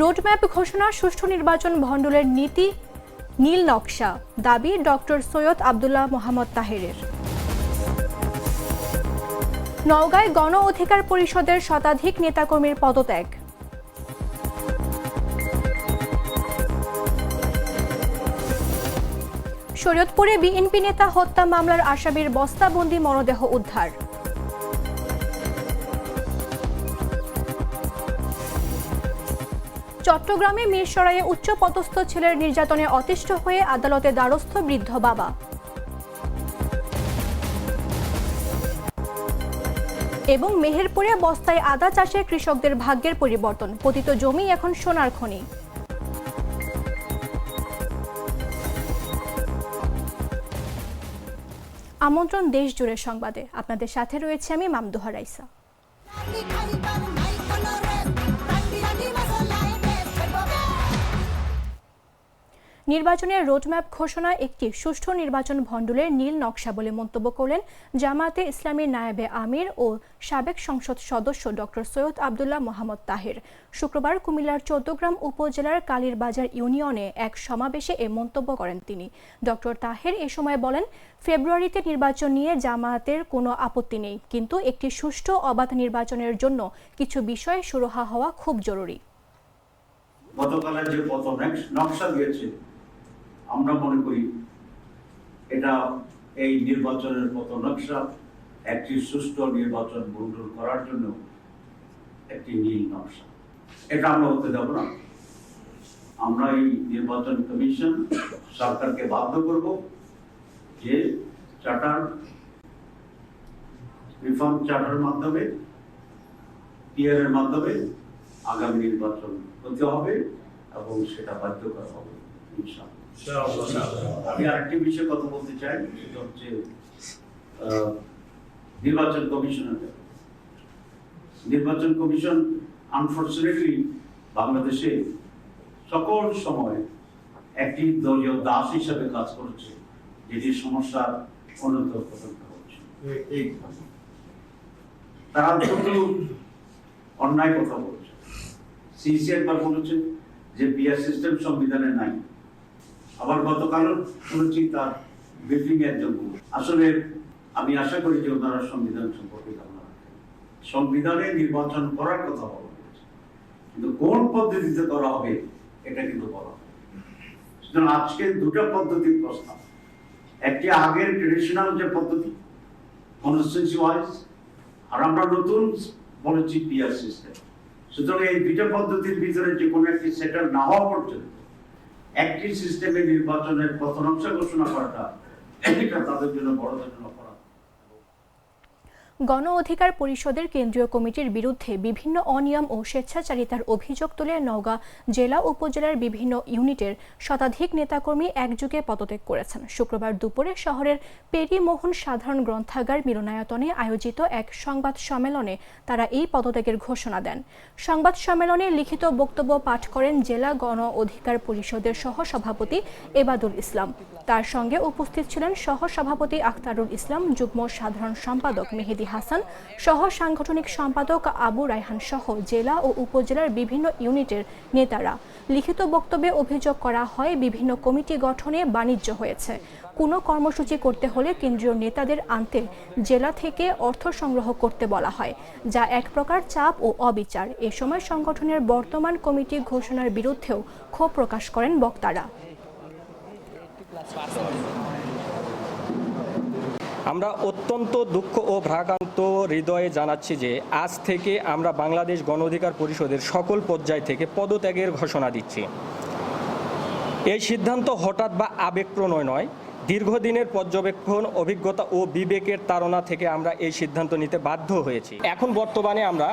Roadmap ঘোষণা, সুষ্ঠু নির্বাচন ভণ্ডুলের নীতি, নীল নকশা দাবি ডক্টর সৈয়দ আবদুল্লাহ মোহাম্মদ তাহেরের। নওগাঁয় গণ অধিকার পরিষদের শতাধিক নেতাকর্মীর পদত্যাগ। শরীয়তপুরে বিএনপি নেতা হত্যা মামলার আসামির বস্তাবন্দি মরদেহ উদ্ধার। চট্টগ্রামে মিরসরাইয়ে উচ্চপদস্থ ছেলের নির্যাতনে অতিষ্ঠ হয়ে আদালতে দ্বারস্থ বৃদ্ধ বাবা। এবং মেহেরপুরে বস্তায় আদা চাষে কৃষকদের ভাগ্যের পরিবর্তন, পতিত জমি এখন সোনার খনি। আমন্ত্রণ দেশ জুড়ে সংবাদে। আপনাদের সাথে রয়েছে আমি মামদুহা রাইসা। নির্বাচনের রোডম্যাপ ঘোষণা একটি সুষ্ঠু নির্বাচন ভণ্ডুলের নীল নকশা বলে মন্তব্য করলেন জামায়াতে ইসলামীর নায়েবে আমির ও সাবেক সংসদ সদস্য ডক্টর সৈয়দ আবদুল্লাহ মোহাম্মদ তাহের। শুক্রবার কুমিল্লার চৌদ্দগ্রাম উপজেলার কালীরবাজার ইউনিয়নে এক সমাবেশে এ মন্তব্য করেন তিনি। ডক্টর তাহের এ সময় বলেন, ফেব্রুয়ারিতে নির্বাচন নিয়ে জামায়াতের কোনো আপত্তি নেই, কিন্তু একটি সুষ্ঠু অবাধ নির্বাচনের জন্য কিছু বিষয় সুরহা হওয়া খুব জরুরি। গতকালের যে পথ নকশা দিয়েছে আমরা মনে করি এটা এই নির্বাচনের পথ নকশা, একটি সুষ্ঠু নির্বাচন বন্টন করার জন্য একটি নীল নকশা। এটা আমরা হতে দেব না। আমরা এই নির্বাচন কমিশন সরকারকে বাধ্য করব যে চার্টার, রিফর্ম চার্টার মাধ্যমে পিয়ারের মাধ্যমে আগামী নির্বাচন হতে হবে এবং সেটা বাধ্যকর হবে, ইনশাআল্লাহ। আমি আরেকটি বিষয়ে কথা বলতে চাই সেটা হচ্ছে নির্বাচন কমিশনের। নির্বাচন কমিশন আনফর্চুনেটলি বাংলাদেশে সকল সময় একটি দলীয় দাস হিসাবে কাজ করেছে যেটি সমস্যার হচ্ছে তারা শুধু অন্যায় কথা বলছে। সিসি একবার বলেছে যে বিআর সিস্টেম সংবিধানে নাই। আবার গতকাল শুনেছি তার ব্রিফিং এর জন্য আসলে আমি আশা করি যে ওনারা সংবিধান সম্পর্কে ধারণা সংবিধানে নির্বাচন করার কথা বলা হয়েছে। কিন্তু কোন পদ্ধতিতে করা হবে, এটা কিন্তু বলা সুতরাং আজকে দুটো পদ্ধতির প্রস্তাব একটি আগের ট্রেডিশনাল যে পদ্ধতি কনস্টিটিউন্সি ওয়াইজ আর আমরা নতুন বলেছি পিআর সিস্টেম সুতরাং এই দুইটা পদ্ধতির ভিতরে যে কোনো একটি সেটেল না হওয়া পর্যন্ত একটি সিস্টেমে নির্বাচনের প্রথম প্রথমাংশ ঘোষণা করাটা এটা তাদের জন্য বড় ধরনের গণ অধিকার পরিষদের কেন্দ্রীয় কমিটির বিরুদ্ধে বিভিন্ন অনিয়ম ও স্বেচ্ছাচারিতার অভিযোগ তুলে নওগাঁ জেলা উপজেলার বিভিন্ন ইউনিটের শতাধিক নেতাকর্মী একযোগে পদত্যাগ করেছেন। শুক্রবার দুপুরে শহরের পেরিমোহন সাধারণ গ্রন্থাগার মিলনায়তনে আয়োজিত এক সংবাদ সম্মেলনে তারা এই পদত্যাগের ঘোষণা দেন। সংবাদ সম্মেলনে লিখিত বক্তব্য পাঠ করেন জেলা গণ অধিকার পরিষদের সহ সভাপতি এবাদুল ইসলাম। তার সঙ্গে উপস্থিত ছিলেন সহসভাপতি আখতারুল ইসলাম, যুগ্ম সাধারণ সম্পাদক মেহেদি হাসান সহ সাংগঠনিক সম্পাদক আবু রায়হান সহ জেলা ও উপজেলার বিভিন্ন ইউনিটের নেতারা। লিখিত বক্তব্যে অভিযোগ করা হয়, বিভিন্ন কমিটি গঠনে বাণিজ্য হয়েছে। কোনো কর্মসূচি করতে হলে কেন্দ্রীয় নেতাদের আনতে জেলা থেকে অর্থ সংগ্রহ করতে বলা হয়, যা এক প্রকার চাপ ও অবিচার। এ সময় সংগঠনের বর্তমান কমিটি ঘোষণার বিরুদ্ধেও ক্ষোভ প্রকাশ করেন বক্তারা। আমরা অত্যন্ত দুঃখ ও ভ্রাক্রান্ত হৃদয়ে জানাচ্ছি যে আজ থেকে আমরা বাংলাদেশ গণ অধিকার পরিষদের সকল পর্যায় থেকে পদত্যাগের ঘোষণা দিচ্ছি। এই সিদ্ধান্ত হঠাৎ বা আবেগপ্রণয় নয় দীর্ঘদিনের পর্যবেক্ষণ অভিজ্ঞতা ও বিবেকের তাড়না থেকে আমরা এই সিদ্ধান্ত নিতে বাধ্য হয়েছি। এখন বর্তমানে আমরা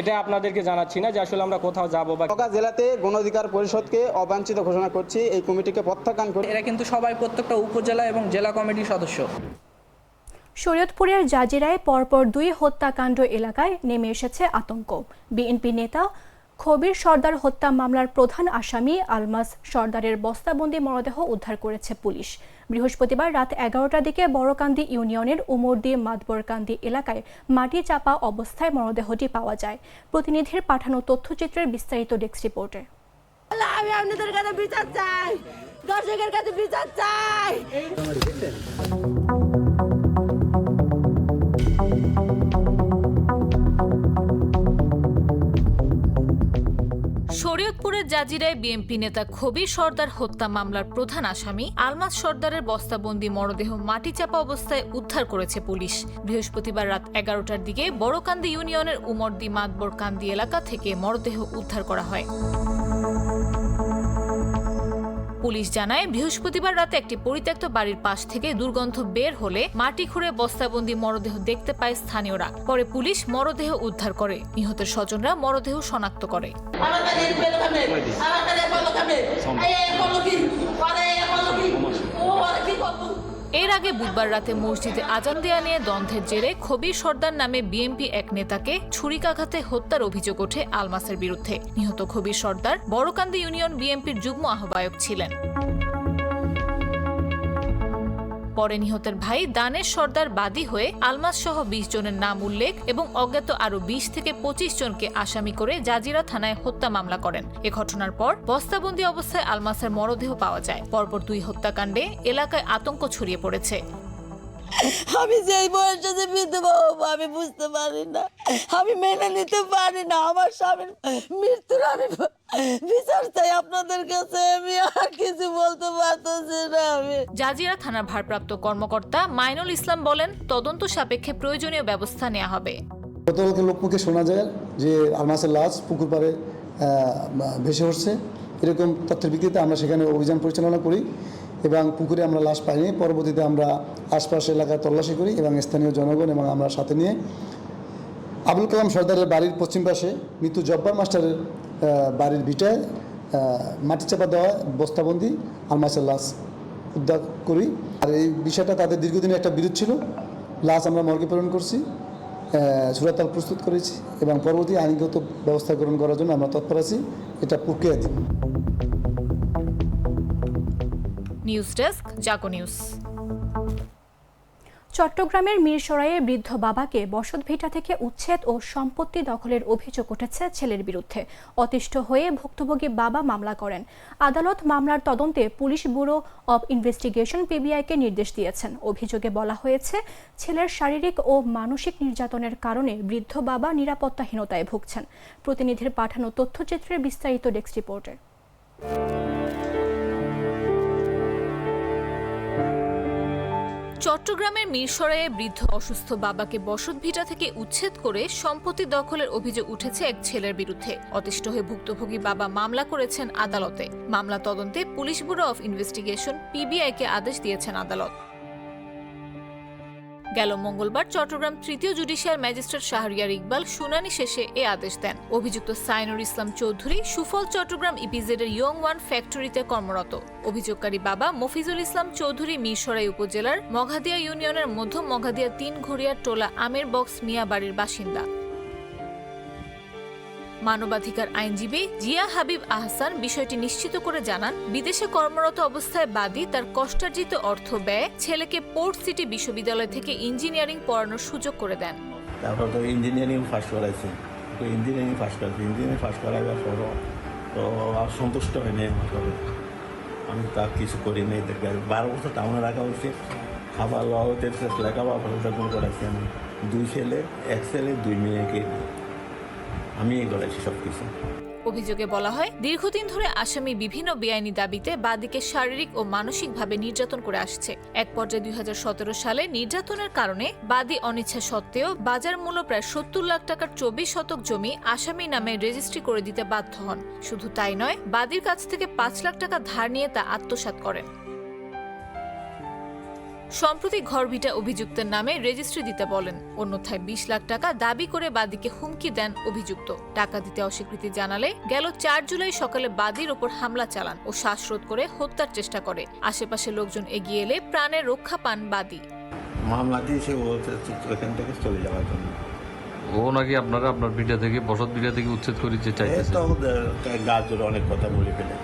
এটা আপনাদেরকে জানাচ্ছি না যে আসলে আমরা কোথাও যাব বা নওগাঁ জেলাতে গণ অধিকার পরিষদকে অবাঞ্ছিত ঘোষণা করছি এই কমিটিকে প্রত্যাখ্যান করে এরা কিন্তু সবাই প্রত্যেকটা উপজেলা এবং জেলা কমিটির সদস্য। শরীয়তপুরের জাজিরায় পরপর দুই হত্যাকাণ্ড এলাকায় নেমে এসেছে আতঙ্ক। বিএনপি নেতা খবির সর্দার হত্যা মামলার প্রধান আসামি আলমাস সর্দারের বস্তাবন্দি মরদেহ উদ্ধার করেছে পুলিশ। বৃহস্পতিবার রাত এগারোটার দিকে বড়কান্দি ইউনিয়নের উমরদি মাতবরকান্দি এলাকায় মাটি চাপা অবস্থায় মরদেহটি পাওয়া যায়। প্রতিনিধির পাঠানো তথ্যচিত্রের বিস্তারিত ডেস্ক রিপোর্টে। আমি আপনাদের কাছে বিচার চাই। দর্শকের কাছে বিচার চাই। শরীয়তপুরের জাজিরায় বিএনপি নেতা খবির সর্দার হত্যা মামলার প্রধান আসামি আলমাজ সর্দারের বস্তাবন্দি মরদেহ মাটি চাপা অবস্থায় উদ্ধার করেছে পুলিশ। বৃহস্পতিবার রাত এগারোটার দিকে বড়কান্দি ইউনিয়নের উমরদি মাতবর কান্দি এলাকা থেকে মরদেহ উদ্ধার করা হয়। পুলিশ জানায়, বৃহস্পতিবার রাতে একটি পরিত্যক্ত বাড়ির পাশ থেকে দুর্গন্ধ বের হলে মাটি খুঁড়ে বস্তাবন্দি মরদেহ দেখতে পায় স্থানীয়রা। পরে পুলিশ মরদেহ উদ্ধার করে। নিহতের স্বজনরা মরদেহ শনাক্ত করে। আমার এর আগে বুধবার রাতে মসজিদে আজান দেয়া নিয়ে দ্বন্দ্বের জেরে খবির সর্দার নামে বিএনপি এক নেতাকে ছুরিকাঘাতে হত্যার অভিযোগ ওঠে আলমাসের বিরুদ্ধে। নিহত খবির সর্দার বড়কান্দি ইউনিয়ন বিএনপির যুগ্ম আহ্বায়ক ছিলেন। পরে নিহতের ভাই দানের সর্দার বাদী হয়ে আলমাস সহ বিশ জনের নাম উল্লেখ এবং অজ্ঞাত আরও বিশ থেকে পঁচিশ জনকে আসামি করে জাজিরা থানায় হত্যা মামলা করেন। এ ঘটনার পর বস্তাবন্দি অবস্থায় আলমাসের মরদেহ পাওয়া যায়। পরপর দুই হত্যাকাণ্ডে এলাকায় আতঙ্ক ছড়িয়ে পড়েছে। আমি যেই বয়সে যে বিধবা হব আমি বুঝতে পারি না। আমি মেনে নিতে পারি না। আমার স্বামীর মৃত্যুর আমি বিচার চাই। আপনাদের কাছে আমি আর কিছু বলতে পারতেছি না আমি। জাজিরা থানার ভারপ্রাপ্ত কর্মকর্তা মাইনুল ইসলাম বলেন তদন্ত সাপেক্ষে প্রয়োজনীয় ব্যবস্থা নেওয়া হবে। গতকালকে লোকমুখে শোনা যায় যে আলমাসের লাশ পুকুর পাড়ে ভেসে উঠছে। এরকম তথ্যের ভিত্তিতে আমরা সেখানে অভিযান পরিচালনা করি। এবং পুকুরে আমরা লাশ পাইনি। পরবর্তীতে আমরা আশপাশ এলাকায় তল্লাশি করি এবং স্থানীয় জনগণ এবং আমরা সাথে নিয়ে আবুল কালাম সর্দারের বাড়ির পশ্চিম পাশে মৃত্যু জব্বার মাস্টারের বাড়ির ভিটায় মাটি চাপা দেওয়া বস্তাবন্দি আর আলমাসের লাশ উদ্ধার করি। আর এই বিষয়টা তাদের দীর্ঘদিনের একটা বিরোধ ছিল। লাশ আমরা মর্গে প্রেরণ করছি সুরাতাল প্রস্তুত করেছি এবং পরবর্তী আইনগত ব্যবস্থা গ্রহণ করার জন্য আমরা তৎপর আছি। এটা প্রক্রিয়া প্রক্রিয়াধীন নিউজ ডেস্ক জাগো নিউজ। চট্টগ্রামের মিরসরাইয়ে বৃদ্ধ বাবাকে বসতভিটা থেকে উচ্ছেদ ও সম্পত্তি দখলের অভিযোগ উঠেছে ছেলের বিরুদ্ধে। অতিষ্ঠ হয়ে ভুক্তভোগী বাবা মামলা করেন। আদালত মামলার তদন্তে পুলিশ ব্যুরো অব ইনভেস্টিগেশন পিবিআইকে নির্দেশ দিয়েছেন। অভিযোগে বলা হয়েছে, ছেলের শারীরিক ও মানসিক নির্যাতনের কারণে বৃদ্ধ বাবা নিরাপত্তাহীনতায় ভুগছেন। প্রতিনিধির পাঠানো তথ্যচিত্রের বিস্তারিত ডেস্ক রিপোর্টে। চট্টগ্রামের মিরসরাইয়ে বৃদ্ধ অসুস্থ বাবাকে বসত ভিটা থেকে উচ্ছেদ করে সম্পত্তি দখলের অভিযোগ উঠেছে এক ছেলের বিরুদ্ধে। অতিষ্ঠ হয়ে ভুক্তভোগী বাবা মামলা করেছেন আদালতে। মামলা তদন্তে পুলিশ ব্যুরো অফ ইনভেস্টিগেশন, পিবিআইকে আদেশ দিয়েছেন আদালত। গেল মঙ্গলবার চট্টগ্রাম তৃতীয় জুডিশিয়াল ম্যাজিস্ট্রেট শাহরিয়ার ইকবাল শুনানি শেষে এ আদেশ দেন। অভিযুক্ত সাইনুর ইসলাম চৌধুরী সুফল চট্টগ্রাম ইপিজেডের ইয়ং ওয়ান ফ্যাক্টরিতে কর্মরত। অভিযোগকারী বাবা মফিজুল ইসলাম চৌধুরী মিরসরাই উপজেলার মঘাদিয়া ইউনিয়নের মধ্য মঘাদিয়া তিন ঘড়িয়ার টোলা আমের বক্স মিয়া বাড়ির বাসিন্দা। মানবাধিকার আইনজীবী জিয়া হাবিব আহসান বিষয়টি নিশ্চিত করে জানান, বিদেশে কর্মরত অবস্থায় বাদী তার কষ্টার্জিত অর্থ ব্যয় ছেলেকে পোর্ট সিটি বিশ্ববিদ্যালয় থেকে ইঞ্জিনিয়ারিং পড়ানোর সুযোগ করে দেন। তারপর তো ইঞ্জিনিয়ারিং ফার্স্ট করাইছে। তো ইঞ্জিনিয়ারিং ফার্স্ট করাইছে। ইঞ্জিনিয়ারিং ফার্স্ট করাইবার পর তো আর সন্তুষ্ট হয়নি আমার। আমি তা কিছু করি নাই। বারো বছর টাউনে রাখা হয়েছে খাবার লওয়া হতে লেখাপড়া পড়াশোনা করাইছি আমি। দুই ছেলে, এক ছেলে, দুই মেয়েকে। আমি অভিযোগে বলা হয়, দীর্ঘদিন ধরে আসামি বিভিন্ন বেআইনি দাবিতে বাদীকে শারীরিক ও মানসিকভাবে নির্যাতন করে আসছে। এক পর্যায়ে দুই হাজার সতেরো সালে নির্যাতনের কারণে বাদী অনিচ্ছা সত্ত্বেও বাজার মূল্য প্রায় সত্তর লাখ টাকার চব্বিশ শতক জমি আসামি নামে রেজিস্ট্রি করে দিতে বাধ্য হন। শুধু তাই নয়, বাদীর কাছ থেকে পাঁচ লাখ টাকা ধার নিয়ে তা আত্মসাৎ করেন। সম্প্রতি ঘরভিটা অভিযুক্তের নামে রেজিস্ট্রি দিতে বলেন। অন্যথায় বিশ লাখ টাকা দাবি করে বাদীকে হুমকি দেন অভিযুক্ত। টাকা দিতে অস্বীকৃতি জানালে গেল চার জুলাই সকালে বাদীর ওপর হামলা চালান ও শ্বাসরোধ করে হত্যার চেষ্টা করে। আশেপাশে লোকজন এগিয়ে এলে প্রাণের রক্ষা পান বাদী। মামলা দিয়েছে ও এখান থেকে চলে যাওয়ার জন্য। ও নাকি আপনারা আপনার বিটা থেকে বসত বিটা থেকে উচ্ছেদ করে যে এই চাইতেছে? তো গাছ অনেক কথা বলে ফেলে।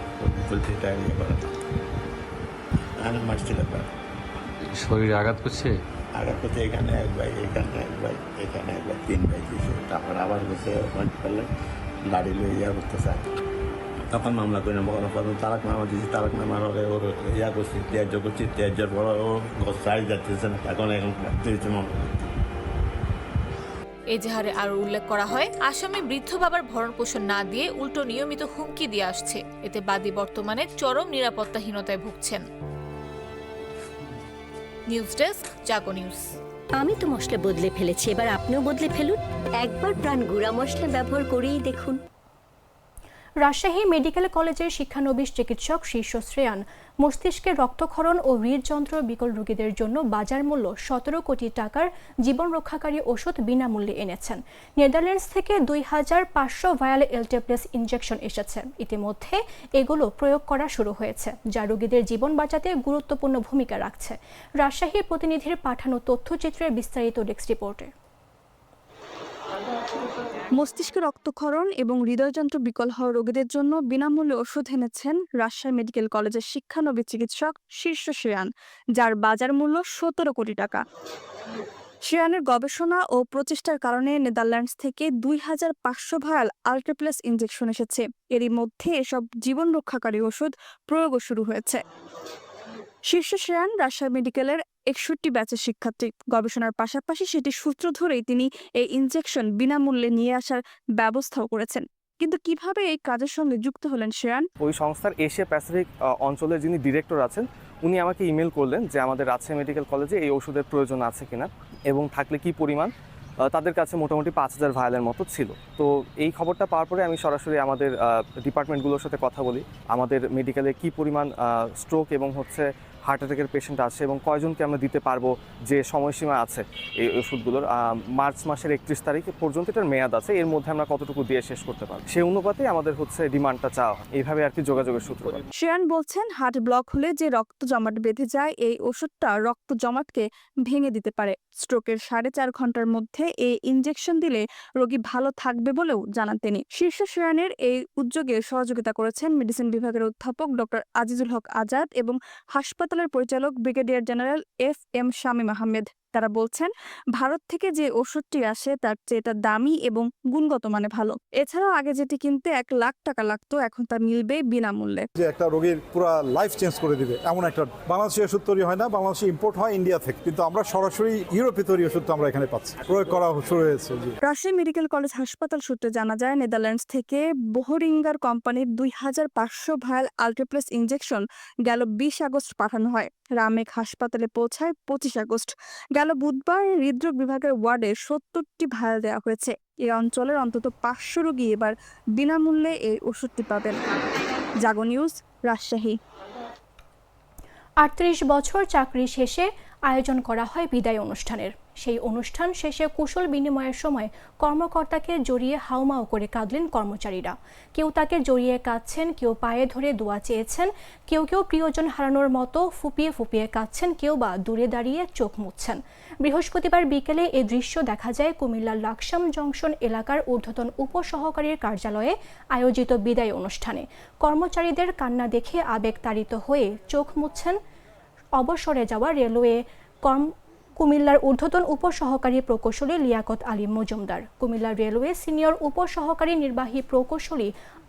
আমি ব্যাপার। শরীরে আঘাত করছে? আঘাত করতে এখানে এক ভাই এখানে এক ভাই এখানে এক ভাই তিন ভাই দিয়েছে তারপর আবার গেছে ওখানে ফেলে গাড়ি লয়ে যাওয়া করতে চায় তখন মামলা করে নেব করার তারাক নামা দিয়েছি তারাক নামার হলে ওর ইয়া করছি ত্যায্য করছি ত্যায্যের পর ও সাইজ যাচ্ছে না এখন এখন দিয়েছে মামলা। এজাহারে আরও উল্লেখ করা হয় আসামি বৃদ্ধ বাবার ভরণ পোষণ না দিয়ে উল্টো নিয়মিত হুমকি দিয়ে আসছে। এতে বাদী বর্তমানে চরম নিরাপত্তাহীনতায় ভুগছেন। News desk Jago news. আমি তো মশলা বদলে ফেলেছি এবার আপনিও বদলে ফেলুন। একবার প্রাণ গুঁড়া মশলা ব্যবহার করেই দেখুন। রাজশাহী মেডিকেল কলেজের শিক্ষানবিশ চিকিৎসক শীর্ষ শ্রেয়ান মস্তিষ্কের রক্তক্ষরণ ও হৃদযন্ত্র বিকল রোগীদের জন্য বাজার মূল্য সতেরো কোটি টাকার জীবন রক্ষাকারী ওষুধ বিনামূল্যে এনেছেন। নেদারল্যান্ডস থেকে দুই হাজার পাঁচশো ভায়াল এলটেপ্লেস ইনজেকশন এসেছে। ইতিমধ্যে এগুলো প্রয়োগ করা শুরু হয়েছে, যা রোগীদের জীবন বাঁচাতে গুরুত্বপূর্ণ ভূমিকা রাখছে। রাজশাহীর প্রতিনিধির পাঠানো তথ্যচিত্রের বিস্তারিত ডেস্ক রিপোর্টে। মস্তিষ্ক রক্তক্ষরণ এবং হৃদয়যন্ত্র বিকল হওয়া রোগীদের জন্য বিনামূল্যে ওষুধ এনেছেন রাজশাহী মেডিকেল কলেজের শিক্ষানবী চিকিৎসক শীর্ষ শ্রেয়ান, যার বাজার মূল্য সতেরো কোটি টাকা। শ্রেয়ানের গবেষণা ও প্রচেষ্টার কারণে নেদারল্যান্ডস থেকে দুই হাজার পাঁচশো ভায়াল আল্ট্রাপ্লেস ইনজেকশন এসেছে। এরই মধ্যে এসব জীবন রক্ষাকারী ওষুধ প্রয়োগও শুরু হয়েছে। শীর্ষ শ্রেয়ান রাজশাহী মেডিকেলের একষট্টি ব্যাচের শিক্ষার্থী গবেষণার পাশাপাশি সেটি সূত্র ধরেই তিনি এই ইনজেকশন বিনামূল্যে নিয়ে আসার ব্যবস্থাও করেছেন। কিন্তু কীভাবে এই কাজের সঙ্গে যুক্ত হলেন শেয়ান ওই সংস্থার এশিয়া প্যাসিফিক অঞ্চলের যিনি ডিরেক্টর আছেন, উনি আমাকে ইমেল করলেন যে আমাদের রাজশাহী মেডিকেল কলেজে এই ওষুধের প্রয়োজন আছে কিনা এবং থাকলে কি পরিমাণ তাদের কাছে মোটামুটি পাঁচ হাজার ভায়ালের মতো ছিল। তো এই খবরটা পাওয়ার পরে আমি সরাসরি আমাদের ডিপার্টমেন্টগুলোর সাথে কথা বলি, আমাদের মেডিকেলে কি পরিমাণ স্ট্রোক এবং হচ্ছে হার্ট অ্যাটাকের পেশেন্ট আছে এবং কয়জনকে আমরা দিতে পারব যে সময়সীমা আছে এই ওষুধগুলোর মার্চ মাসের একত্রিশ তারিখ পর্যন্ত এটার মেয়াদ আছে, এর মধ্যে আমরা কতটুকু দিয়ে শেষ করতে পারব? সেই অনুপাতে আমাদের হচ্ছে ডিমান্ডটা চাওয়া। এইভাবে আর কি যোগাযোগের সূত্র শ্রেয়ান বলছেন, হার্ট ব্লক হলে যে রক্ত জমাট বেঁধে যায়, এই ওষুধটা রক্ত জমাটকে ভেঙে দিতে পারে। স্ট্রোকের সাড়ে চার ঘণ্টার মধ্যে এই ইনজেকশন দিলে রোগী ভালো থাকবে বলেও জানান তিনি। শীর্ষ শ্রেয়ানের এই উদ্যোগে সহযোগিতা করেছেন মেডিসিন বিভাগের অধ্যাপক ডক্টর আজিজুল হক আজাদ এবং হাসপাতালের পরিচালক brigadier general S M Shamim Ahmed. তারা বলছেন ভারত থেকে যে ওষুধটি আসে তার চেয়ে এটা দামি এবং গুণগত মানে ভালো। এছাড়াও আগে যেটি কিনতে এক লাখ টাকা লাগতো এখন তা মিলবে বিনামূল্যে। যে একটা রোগীর পুরো লাইফ চেঞ্জ করে দিবে এমন একটা বাংলাদেশি ওষুধ তৈরি হয় না বাংলাদেশে ইম্পোর্ট হয় ইন্ডিয়া থেকে। কিন্তু আমরা সরাসরি ইউরোপে তৈরি ওষুধটা আমরা এখানে পাচ্ছি। প্রয়োগ করা শুরু হয়েছে রাজশাহী মেডিকেল কলেজ হাসপাতাল সূত্রে জানা যায় নেদারল্যান্ডস থেকে বোহরিঙ্গার কোম্পানির দুই হাজার পাঁচশো ভায়াল আল্ট্রাপ্লেস ইঞ্জেকশন গেল বিশ আগস্ট পাঠানো হয়। রামেক হাসপাতালে পৌঁছায় পঁচিশ আগস্ট। গেল বুধবার হৃদরোগ বিভাগের ওয়ার্ডে সত্তরটি ভালো দেওয়া হয়েছে। এই অঞ্চলের অন্তত পাঁচশো রোগী এবার বিনামূল্যে এই ওষুধটি পাবেন। জাগো নিউজ, রাজশাহী। আটত্রিশ বছর চাকরি শেষে আয়োজন করা হয় বিদায় অনুষ্ঠানের। সেই অনুষ্ঠান শেষে কুশল বিনিময়ের সময় কর্মকর্তাকে জড়িয়ে হাউমাউ করে কাঁদলেন কর্মচারীরা। কেউ তাকে জড়িয়ে কাঁদছেন, কেউ পায়ে ধরে দোয়া চেয়েছেন, কেউ কেউ প্রিয়জন হারানোর মতো ফুপিয়ে ফুপিয়ে কাঁদছেন, কেউ বা দূরে দাঁড়িয়ে চোখ মুছছেন। বৃহস্পতিবার বিকেলে এ দৃশ্য দেখা যায় কুমিল্লার লাকসাম জংশন এলাকার ঊর্ধ্বতন উপসহকারীর কার্যালয়ে আয়োজিত বিদায় অনুষ্ঠানে। কর্মচারীদের কান্না দেখে আবেগতাড়িত হয়ে চোখ মুছছেন। অবসরে যাওয়া রেলওয়ে কর্ম কুমিল্লার ঊর্ধ্বতন উপসহকারী প্রকৌশলী লিয়াকত আলী মজুমদার। কুমিল্লা রেলওয়ে সিনিয়র উপসহকারী নির্বাহী প্রকৌশলী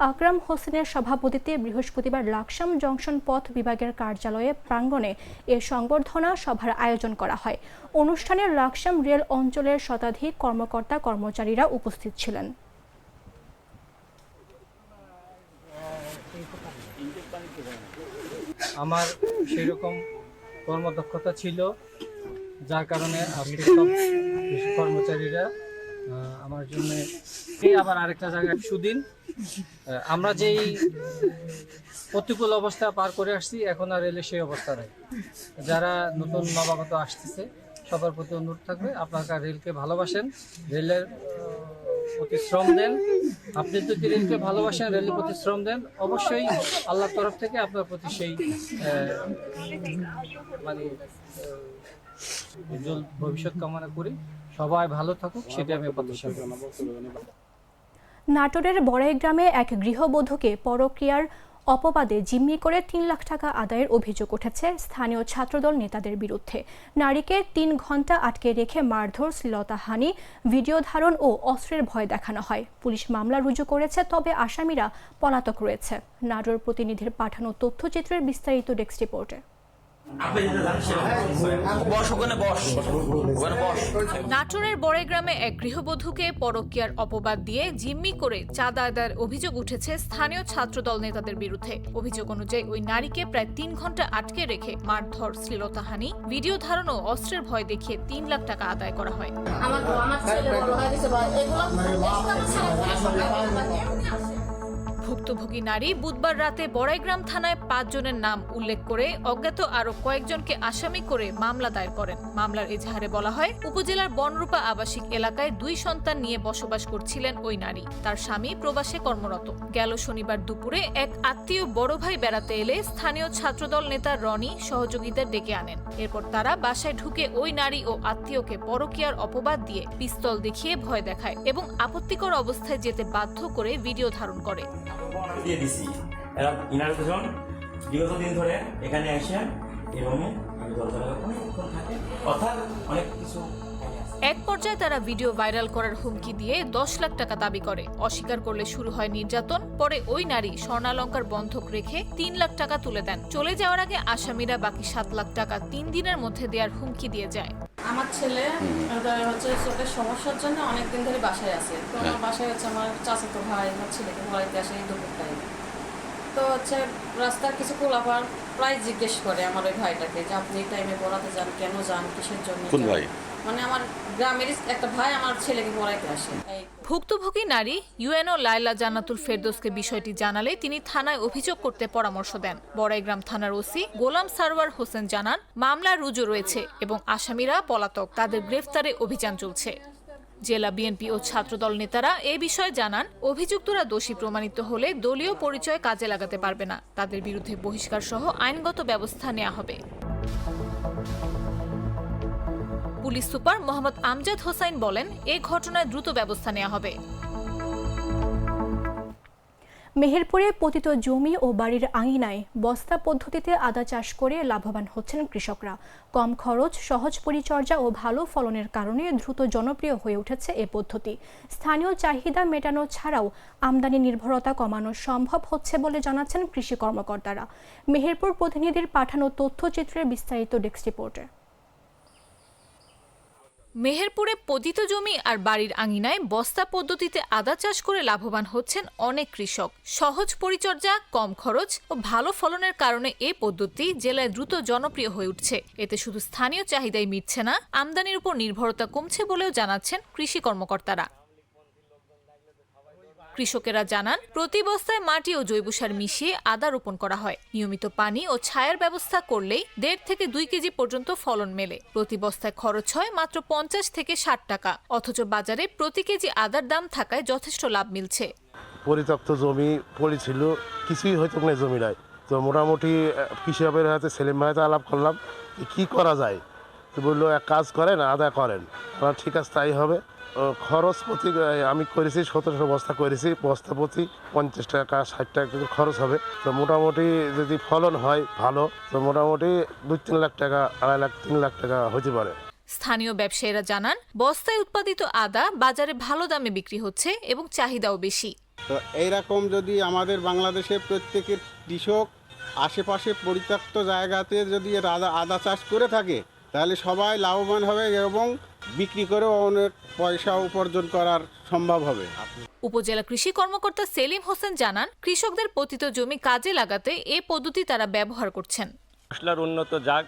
আকরাম হোসেনের সভাপতিত্বে বৃহস্পতিবার লাকসাম জংশন পথ বিভাগের কার্যালয়ে প্রাঙ্গণে এ সংবর্ধনা সভার আয়োজন করা হয়। অনুষ্ঠানে লাকসাম রেল অঞ্চলের শতাধিক কর্মকর্তা কর্মচারীরা উপস্থিত ছিলেন। আমার সেই রকম কর্মদক্ষতা ছিল। যার কারণে আজকে সব কর্মচারীরা আমার জন্য আবার আরেকটা জায়গায় সুদিন। আমরা যেই প্রতিকূল অবস্থা পার করে আসছি, এখন আর রেলে সেই অবস্থা নেই। যারা নতুন নবাগত আসতেছে, সবার প্রতি অনুরোধ থাকবে আপনারা রেলকে ভালোবাসেন, রেলের প্রতি শ্রম দেন। আপনি যদি রেলকে ভালোবাসেন, রেলের প্রতি শ্রম দেন, অবশ্যই আল্লাহর তরফ থেকে আপনার প্রতি সেই মানে উজ্জ্বল ভবিষ্যৎ কামনা করি সবাই ভালো থাকুক সেটা আমি প্রত্যাশা করি। নাটোরের বড়াই গ্রামে এক গৃহবধূকে পরক্রিয়ার অপবাদে জিম্মি করে তিন লাখ টাকা আদায়ের অভিযোগ উঠেছে স্থানীয় ছাত্রদল নেতাদের বিরুদ্ধে। নারীকে তিন ঘণ্টা আটকে রেখে মারধর, শ্লীলতাহানি, ভিডিও ধারণ ও অস্ত্রের ভয় দেখানো হয়। পুলিশ মামলা রুজু করেছে, তবে আসামিরা পলাতক রয়েছে। নাটোর প্রতিনিধির পাঠানো তথ্যচিত্রের বিস্তারিত ডেস্ক রিপোর্টে। নাটোরের বড়াইগ্রামে এক গৃহবধূকে পরকীয়ার অপবাদ দিয়ে জিম্মি করে চাঁদা আদায়ের অভিযোগ উঠেছে স্থানীয় ছাত্রদল নেতাদের বিরুদ্ধে। অভিযোগ অনুযায়ী ওই নারীকে প্রায় তিন ঘণ্টা আটকে রেখে মারধর শ্লীলতাহানি ভিডিও ধারণ ও অস্ত্রের ভয় দেখিয়ে তিন লাখ টাকা আদায় করা হয়। ভুক্তভোগী নারী বুধবার রাতে বড়াইগ্রাম থানায় পাঁচজনের নাম উল্লেখ করে অজ্ঞাত আরও কয়েকজনকে আসামি করে মামলা দায়ের করেন। মামলার এজাহারে বলা হয়, উপজেলার বনরূপা আবাসিক এলাকায় দুই সন্তান নিয়ে বসবাস করছিলেন ওই নারী। তার স্বামী প্রবাসে কর্মরত। গেল শনিবার দুপুরে এক আত্মীয় বড় ভাই বেড়াতে এলে স্থানীয় ছাত্রদল নেতা রনি সহযোগীদের ডেকে আনেন। এরপর তারা বাসায় ঢুকে ওই নারী ও আত্মীয়কে পরকীয়ার অপবাদ দিয়ে পিস্তল দেখিয়ে ভয় দেখায় এবং আপত্তিকর অবস্থায় যেতে বাধ্য করে ভিডিও ধারণ করে। দিয়ে দিছি। এরা ইনার দুজন বিগত দিন ধরে এখানে এসে এরমে আমি দরজা অনেকক্ষণ থাকে অর্থাৎ অনেক কিছু এক পর্যায়ে তারা ভিডিও ভাইরাল করার হুমকি দিয়ে দশ লাখ টাকা দাবি করে। অস্বীকার করলে শুরু হয় নির্যাতন পরে ওই নারী স্বর্ণালঙ্কার বন্ধক রেখে তিন লাখ টাকা তুলে দেন। চলে যাওয়ার আগে আসামিরা বাকি সাত লাখ টাকা তিন দিনের মধ্যে দেওয়ার হুমকি দিয়ে যায়। আমার ছেলে হচ্ছে চোখের সমস্যার জন্য অনেকদিন ধরে বাসায় আছে। তো আমার বাসায় হচ্ছে আমার চাচাতো ভাই আমার ছেলেকে পড়াইতে আসে এই দুপুর টাইমে তো হচ্ছে রাস্তার কিছু কোলাপার প্রায় জিজ্ঞেস করে আমার ওই ভাইটাকে যে আপনি এই টাইমে পড়াতে যান কেন যান? কিসের জন্য? কোন ভাই? মানে আমার গ্রামেরই একটা ভাই আমার ছেলেকে পড়াইতে আসে। ভুক্তভোগী নারী ইউএনও লায়লা জান্নাতুল ফেরদোসকে বিষয়টি জানালে তিনি থানায় অভিযোগ করতে পরামর্শ দেন। বড়াইগ্রাম থানার ওসি গোলাম সারওয়ার হোসেন জানান মামলা রুজু রয়েছে এবং আসামিরা পলাতক, তাদের গ্রেফতারে অভিযান চলছে। জেলা বিএনপি ও ছাত্রদল নেতারা এ বিষয়ে জানান, অভিযুক্তরা দোষী প্রমাণিত হলে দলীয় পরিচয় কাজে লাগাতে পারবে না। তাদের বিরুদ্ধে বহিষ্কার সহ আইনগত ব্যবস্থা নেওয়া হবে। পুলিশ সুপার মোহাম্মদ আমজাদ হোসাইন বলেন, এ ঘটনায় দ্রুত ব্যবস্থা নেওয়া হবে। মেহেরপুরে পতিত জমি ও বাড়ির আঙিনায় বস্তা পদ্ধতিতে আদা চাষ করে লাভবান হচ্ছেন কৃষকরা। কম খরচ, সহজ পরিচর্যা ও ভালো ফলনের কারণে দ্রুত জনপ্রিয় হয়ে উঠেছে এ পদ্ধতি। স্থানীয় চাহিদা মেটানো ছাড়াও আমদানি নির্ভরতা কমানো সম্ভব হচ্ছে বলে জানাচ্ছেন কৃষি কর্মকর্তারা। মেহেরপুর প্রতিনিধির পাঠানো তথ্যচিত্রের বিস্তারিত ডেস্ক রিপোর্টে। মেহেরপুরে পতিত জমি আর বাড়ির আঙিনায় বস্তা পদ্ধতিতে আদা চাষ করে লাভবান হচ্ছেন অনেক কৃষক। সহজ পরিচর্যা, কম খরচ ও ভালো ফলনের কারণে এ পদ্ধতি জেলায় দ্রুত জনপ্রিয় হয়ে উঠছে। এতে শুধু স্থানীয় চাহিদাই মিটছে না, আমদানির উপর নির্ভরতা কমছে বলেও জানাচ্ছেন কৃষি কর্মকর্তারা। কৃষকেরা জানান, প্রতি বস্তায় মাটি ও জৈব সার মিশিয়ে আদা রোপণ করা হয়। নিয়মিত পানি ও ছায়ার ব্যবস্থা করলেই দেড় থেকে দুই কেজি পর্যন্ত ফলন মেলে। প্রতি বস্তায় খরচ হয় মাত্র পঞ্চাশ থেকে ষাট টাকা। অথচ বাজারে প্রতি কেজি আদার দাম থাকায় যথেষ্ট লাভ মিলছে। পরিত্যক্ত জমি পড়েছিল, কিছুই হয়তো না জমিটায় তো মোটামুটি কৃষি অফিসের হাতে সেলিম ভাইতে আলাপ করলাম কী করা যায়? তো বলল, এক কাজ করেন, আদা করেন। ঠিক আছে, তাই হবে। খরচ প্রতি আমি করেছি সতেরোশো বস্তা করেছি বস্তা প্রতি পঞ্চাশ টাকা ষাট টাকা করে খরচ হবে। তো মোটামুটি যদি ফলন হয় ভালো। তো মোটামুটি দুই তিন লাখ টাকা আড়াই লাখ তিন লাখ টাকা হতে পারে। স্থানীয় ব্যবসায়ীরা জানান বস্তায় উৎপাদিত আদা বাজারে ভালো দামে বিক্রি হচ্ছে এবং চাহিদাও বেশি। তো এইরকম যদি আমাদের বাংলাদেশের প্রত্যেকের কৃষক আশেপাশে পরিত্যক্ত জায়গাতে যদি এর আদা আদা চাষ করে থাকে তাহলে সবাই লাভবান হবে এবং বিক্রি করেও অনেক পয়সা উপার্জন করার সম্ভব হবে। উপজেলা কৃষি কর্মকর্তা সেলিম হোসেন জানান কৃষকদের পতিত জমি কাজে লাগাতে এ পদ্ধতি তারা ব্যবহার করছেন। মশলার উন্নত জাগ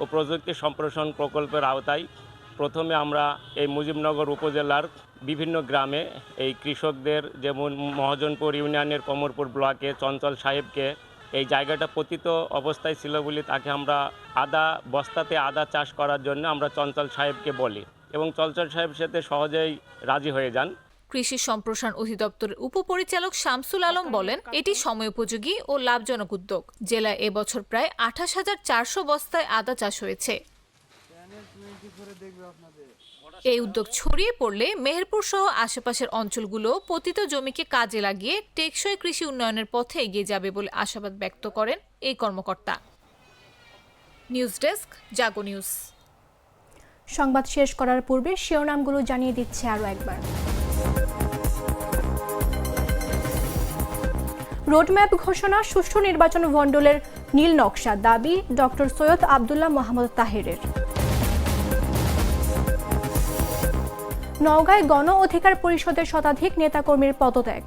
ও প্রযুক্তি সম্প্রসারণ প্রকল্পের আওতায় প্রথমে আমরা এই মুজিবনগর উপজেলার বিভিন্ন গ্রামে এই কৃষকদের যেমন মহাজনপুর ইউনিয়নের কমরপুর ব্লকে চঞ্চল সাহেবকে এই জায়গাটা পতিত অবস্থায় ছিল বলে তাকে আমরা আদা বস্তাতে আদা চাষ করার জন্য আমরা চঞ্চল সাহেবকে বলি এবং চঞ্চল সাহেব সাথে সহজেই রাজি হয়ে যান। কৃষি সম্প্রসারণ অধিদপ্তরের উপপরিচালক শামসুল আলম বলেন এটি সময়োপযোগী ও লাভজনক উদ্যোগ। জেলায় এবছর প্রায় আঠাশ হাজার চারশো বস্তায় আদা চাষ হয়েছে। এই উদ্যোগ ছড়িয়ে পড়লে মেহেরপুর সহ আশেপাশের অঞ্চলগুলো পতিত জমিকে কাজে লাগিয়ে টেকসই কৃষি উন্নয়নের পথে এগিয়ে যাবে বলে আশাবাদ ব্যক্ত করেন এই কর্মকর্তা। News desk, Jago news. সংবাদ শেষ করার পূর্বে শিরোনামগুলো জানিয়ে দিচ্ছে আরও একবার। রোডম্যাপ ঘোষণা, সুষ্ঠু নির্বাচন ভণ্ডলের নীল নকশা দাবি ডক্টর সৈয়দ আবদুল্লাহ মোহাম্মদ তাহেরের। নওগাঁয় গণ অধিকার পরিষদের শতাধিক নেতাকর্মীর পদত্যাগ।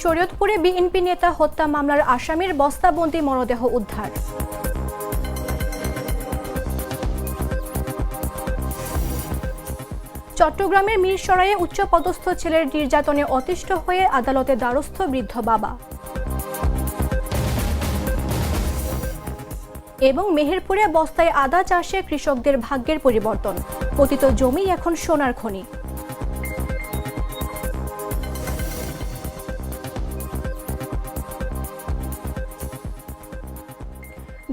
শরীয়তপুরে বিএনপি নেতা হত্যা মামলার আসামির বস্তাবন্দি মরদেহ উদ্ধার। চট্টগ্রামের মিরসরাইয়ে উচ্চপদস্থ ছেলের নির্যাতনে অতিষ্ঠ হয়ে আদালতে দ্বারস্থ বৃদ্ধ বাবা। এবং মেহেরপুরে বস্তায় আদা চাষে কৃষকদের ভাগ্যের পরিবর্তন। পতিত জমি এখন সোনার খনি।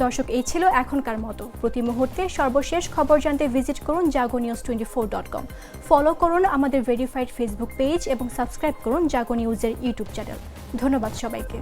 দর্শক, এই ছিল এখনকার মতো। প্রতি মুহূর্তে সর্বশেষ খবর জানতে ভিজিট করুন Jago news twenty four dot com. Follow করুন আমাদের ভেরিফাইড ফেসবুক পেজ এবং সাবস্ক্রাইব করুন জাগো নিউজের ইউটিউব চ্যানেল। ধন্যবাদ সবাইকে।